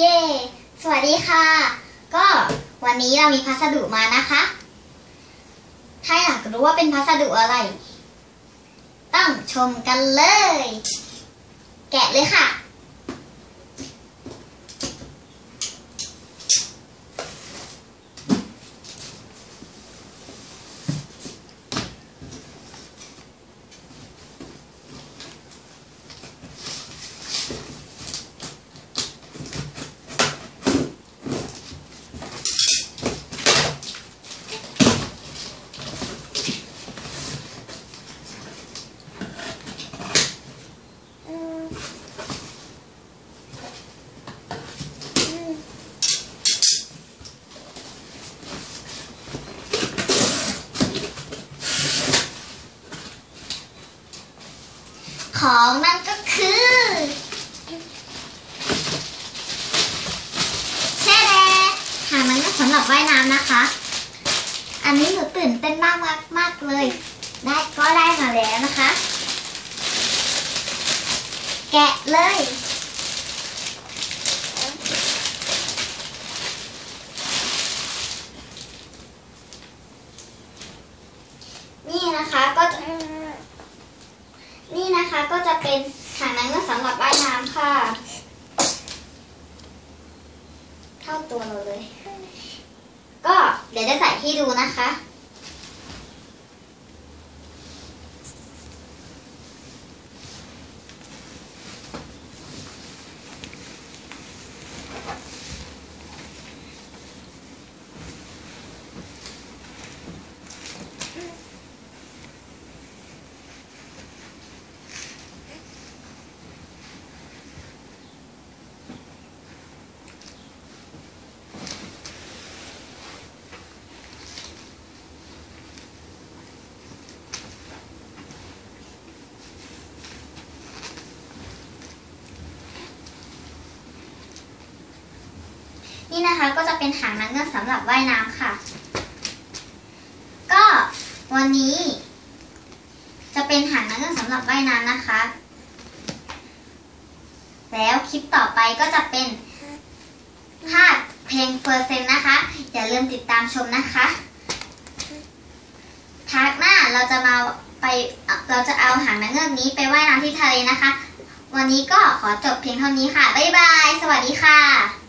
เย้ สวัสดีค่ะ ก็วันนี้เรามีพัสดุมานะคะ ถ้าอยากรู้ว่าเป็นพัสดุอะไร ต้องชมกันเลย แกะเลยค่ะ ของนั่นก็คือแช่แดหางมันก็สำหรับว่ายน้ำนะคะ อันนี้หนูตื่นเต้นมากมากมากเลย ได้ก็ได้มาแล้วนะคะ แกะเลย นี่นะคะก็จะ นี่นะคะก็จะเป็นหางนางเงือกสำหรับว่ายน้ำค่ะ เท่าตัวเราเลย ก็เดี๋ยวจะใส่ให้ดูนะคะ นี่นะคะก็จะเป็นหางนางเงือกสำหรับว่ายน้ำค่ะ ก็วันนี้ จะเป็นหางนางเงือกสำหรับว่ายน้ำนะคะ แล้วคลิปต่อไปก็จะเป็นภาคเพลงเปอร์เซ็นต์นะคะ อย่าลืมติดตามชมนะคะทากหน้าเราจะมาไปเราจะเอาหางนางเงือกนี้ไปว่ายน้ำที่ทะเลนะคะ วันนี้ก็ขอจบเพียงเท่านี้ค่ะ บ๊ายบาย สวัสดีค่ะ